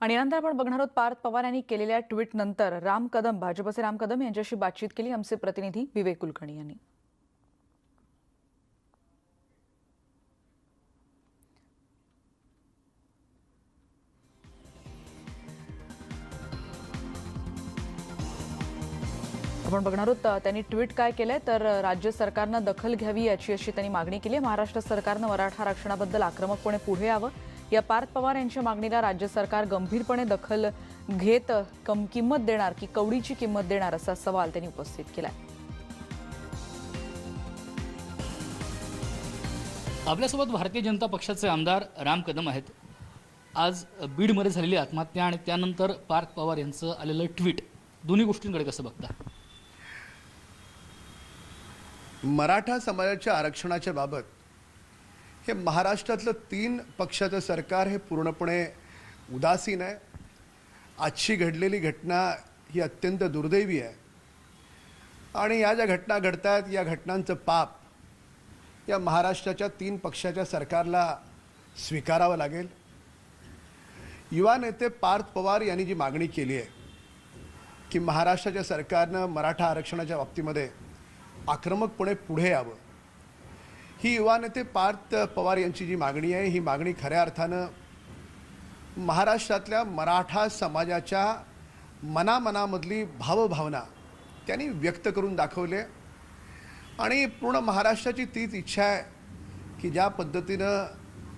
आणि यानंतर आपण बघणार आहोत पार्थ पवार यांनी केलेल्या ट्विटनंतर राम कदम भाजपचे राम कदम यांच्याशी बातचीत केली. आमचे प्रतिनिधी विवेक कुलकर्णी यांनी. आपण बघणार आहोत त्यांनी ट्विट काय केलंय? तर राज्य सरकारनं दखल घ्यावी याची अशी त्यांनी मागणी केली महाराष्ट्र सरकारनं मराठा आरक्षणाबद्दल आक्रमकपणे पुढे यावं या पार्थ पवार यांच्या मागणीला राज्य सरकार गंभीरपणे दखल घेत कम किंमत देणार की कवडीची किंमत देणार असा सवाल त्यांनी उपस्थित केलाय. आपल्यासोबत भारतीय जनता पक्षाचे आमदार राम कदम आहेत. आज बीडमध्ये झालेली आत्महत्या आणि त्यानंतर पार्थ पवार यांचं आलेलं ट्विट. दोन्ही गोष्टींकडे कसं बघता? मराठा समाजाच्या आरक्षणाच्या बाबत हे महाराष्ट्रातलं तीन पक्षाचं सरकार हे पूर्णपणे उदासीन आहे. आजची घडलेली घटना ही अत्यंत दुर्दैवी आहे. आणि या ज्या घटना घडत आहेत या घटनांचं पाप या महाराष्ट्राच्या तीन पक्षाच्या सरकारला स्वीकारावं लागेल. युवा नेते पार्थ पवार यांनी जी मागणी केली आहे की महाराष्ट्राच्या सरकारनं मराठा आरक्षणाच्या बाबतीमध्ये आक्रमकपणे पुढे यावं. ही युवा नेते पार्थ पवार यांची जी मागणी आहे ही मागणी खऱ्या अर्थानं महाराष्ट्रातल्या मराठा समाजाच्या मनामनामधली भावभावना त्यांनी व्यक्त करून दाखवले. आणि पूर्ण महाराष्ट्राची तीच इच्छा आहे की ज्या पद्धतीनं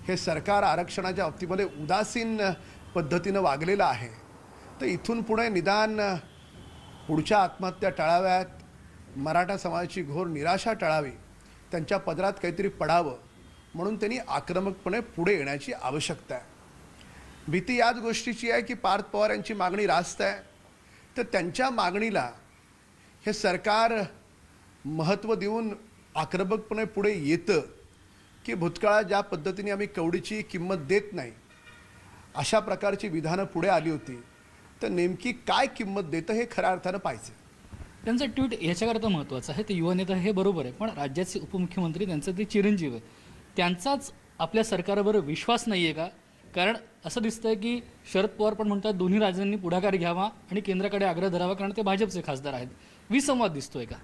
हे सरकार आरक्षणाच्या बाबतीमध्ये उदासीन पद्धतीनं वागलेलं आहे. तर इथून पुढे निदान पुढच्या आत्महत्या टाळाव्यात मराठा समाजाची घोर निराशा टाळावी. त्यांच्या पदरात काहीतरी पडावं म्हणून त्यांनी आक्रमकपणे पुढे येण्याची आवश्यकता आहे. भीती याच गोष्टीची आहे की पार्थ पवार यांची मागणी रास्त आहे. तर त्यांच्या मागणीला हे सरकार महत्त्व देऊन आक्रमकपणे पुढे येतं की भूतकाळात ज्या पद्धतीने आम्ही कवडीची किंमत देत नाही अशा प्रकारची विधानं पुढे आली होती. तर नेमकी काय किंमत देतं हे खऱ्या अर्थानं पाहिजे त्यांचं ट्विट याच्याकरता महत्त्वाचं आहे ते युवा नेता हे बरोबर आहे पण राज्याचे उपमुख्यमंत्री त्यांचं ते चिरंजीव आहे. त्यांचाच आपल्या सरकारवर विश्वास नाही आहे का? कारण असं दिसतंय की शरद पवार पण म्हणतात दोन्ही राज्यांनी पुढाकार घ्यावा आणि केंद्राकडे आग्रह धरावा कारण ते भाजपचे खासदार आहेत. विसंवाद दिसतोय का?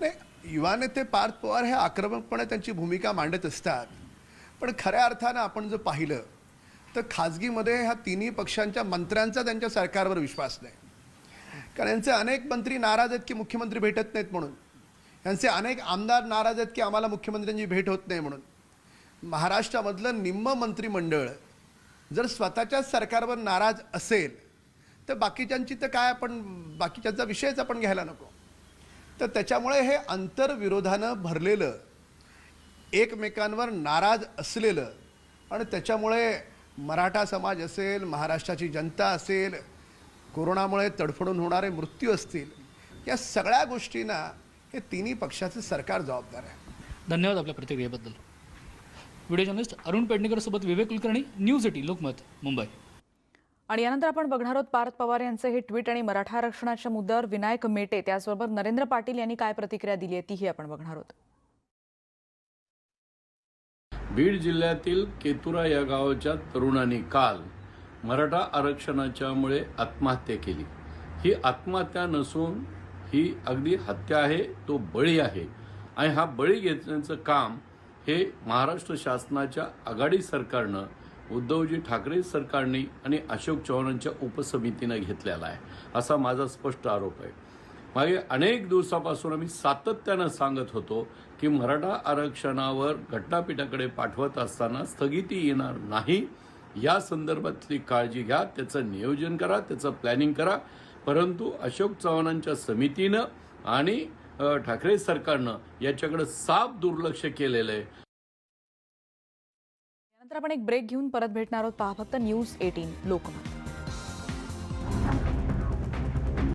नाही युवा नेते पार्थ पवार हे आक्रमकपणे त्यांची भूमिका मांडत असतात. पण खऱ्या अर्थानं आपण जर पाहिलं तर खाजगीमध्ये ह्या तिन्ही पक्षांच्या मंत्र्यांचा त्यांच्या सरकारवर विश्वास नाही. कारण यांचे अनेक मंत्री नाराज आहेत की मुख्यमंत्री भेटत नाहीत म्हणून. यांचे अनेक आमदार नाराज आहेत की आम्हाला मुख्यमंत्र्यांची भेट होत नाही म्हणून. महाराष्ट्रामधलं निम्म मंत्रिमंडळ जर स्वतःच्याच सरकारवर नाराज असेल तर बाकीच्यांची तर काय आपण बाकीच्यांचा विषयच आपण घ्यायला नको. तर त्याच्यामुळे हे आंतरविरोधानं भरलेलं एकमेकांवर नाराज असलेलं आणि त्याच्यामुळे मराठा समाज असेल महाराष्ट्राची जनता असेल कोरोनामुळे तडफडून होणारे मृत्यू असतील या सगळ्या गोष्टींना हे तिन्ही पक्षाचं सरकार जबाबदार आहे. धन्यवाद आपल्या प्रतिक्रियेबद्दल. व्हिडिओ जर्नलिस्ट अरुण पेडणेकर सोबत विवेक कुलकर्णी न्यूज एटी लोकमत मुंबई. आणि यानंतर आपण बघणार आहोत पार्थ पवार यांचं हे ट्विट आणि मराठा आरक्षणाच्या मुद्द्यावर विनायक मेटे त्याचबरोबर नरेंद्र पाटील यांनी काय प्रतिक्रिया दिली आहे तीही आपण बघणार आहोत. बीड जिल्ह्यातील केतुरा या गावाच्या तरुणांनी काल मराठा आरक्षणाच्यामुळे आत्महत्या केली. ही आत्महत्या नसून ही अगदी हत्या आहे तो बळी आहे. आणि हा बळी घेण्याचं काम हे महाराष्ट्र शासनाच्या आघाडी सरकारनं उद्धवजी ठाकरे सरकारने आणि अशोक चव्हाणांच्या उपसमितीनं घेतलेला आहे असा माझा स्पष्ट आरोप आहे. मागे अनेक दिवसापासून आम्ही सातत्यानं सांगत होतो की मराठा आरक्षणावर घटनापीठाकडे पाठवत असताना स्थगिती येणार नाही या संदर्भातली काळजी घ्या त्याचं नियोजन करा त्याचं प्लॅनिंग करा. परंतु अशोक चव्हाणांच्या समितीनं आणि ठाकरे सरकारनं याच्याकडे साफ दुर्लक्ष केलेलं आहे. यानंतर आपण एक ब्रेक घेऊन परत भेटणार आहोत. पहा फक्त न्यूज एटीन लोकमत.